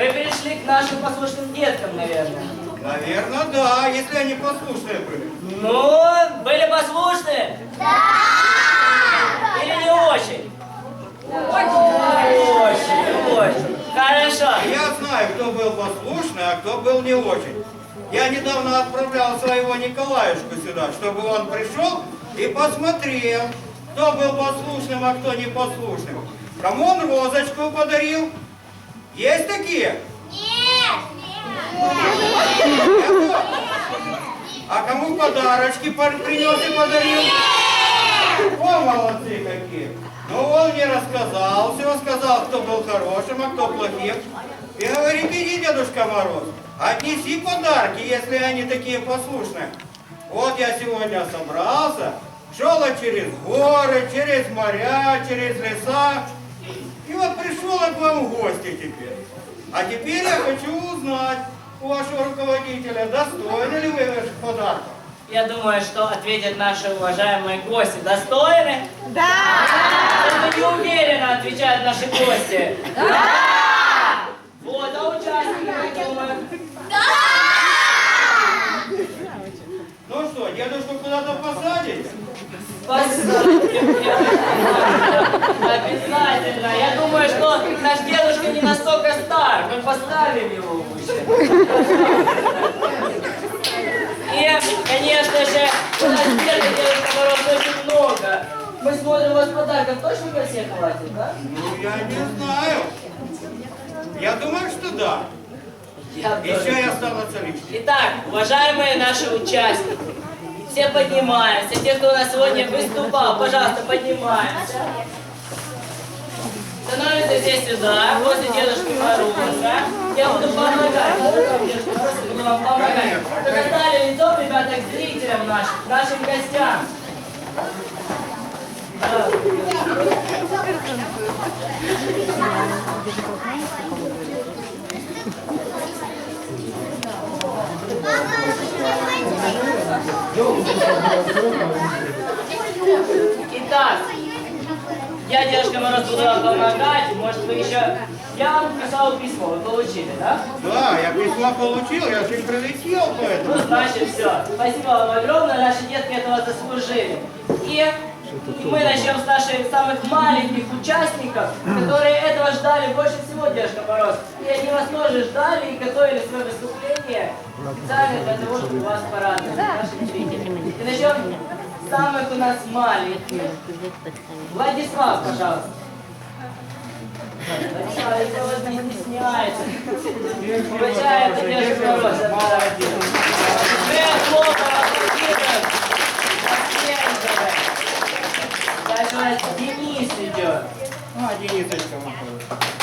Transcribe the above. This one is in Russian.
Вы пришли к нашим послушным деткам, наверное. Наверное, да, если они послушные были. Ну, были послушны? Да! Или не очень? Очень, очень. Хорошо. Я знаю, кто был послушный, а кто был не очень. Я недавно отправлял своего Николаюшку сюда, чтобы он пришел и посмотрел, кто был послушным, а кто непослушным. Кому он розочку подарил? Есть такие? А кому подарочки принес и подарил? О, молодцы какие! Ну, он мне рассказал, все сказал, кто был хорошим, а кто плохим. И говорит, иди, Дедушка Мороз, отнеси подарки, если они такие послушные. Вот я сегодня собрался, шел через горы, через моря, через леса. Пришел я к вам в гости теперь. А теперь я хочу узнать у вашего руководителя, достойны ли вы ваших подарков. Я думаю, что ответят наши уважаемые гости. Достойны? Да! Только не уверенно отвечают наши гости. Да! Вот, а участники, как думают? Ну что, дедушку куда-то посадите? Посадим. Обязательно. Я думаю, что наш дедушка не настолько стар. Мы поставим его выше. И, конечно же, у нас дедушка Дедушка Мороз очень много. Мы смотрим, у вас подарков точно на всех хватит, да? Ну, я не знаю. Я думаю, что да. Я тоже. Еще и останутся лишние. Итак, уважаемые наши участники, все поднимаемся, те, кто у нас сегодня выступал, пожалуйста, поднимаемся. Становимся все сюда, после Дедушки Мороза. Я буду помогать. Буду вам помогать. Стали лицом, ребята, к зрителям нашим, к нашим гостям. Итак, я, Дедушка Мороз, буду вам помогать. Может, вы еще... Я вам писал письмо, вы получили, да? Да, я письмо получил, я же прилетел Ну, поэтому. значит, все. Спасибо вам огромное, наши детки этого заслужили. И мы начнем с наших самых маленьких участников, которые этого ждали больше всего, Дедушка Мороз. И они вас тоже ждали и готовили свое выступление специально для того, чтобы вас порадовать, с самых у нас маленьких. Владислав, пожалуйста. Владислав, вас не стесняется. Получается, Дедушка Мороз. это молодец. Мы хлопаем, аплодируем. Поддерживаем. Дальше у нас Денис идет. А, Денисочка, вот.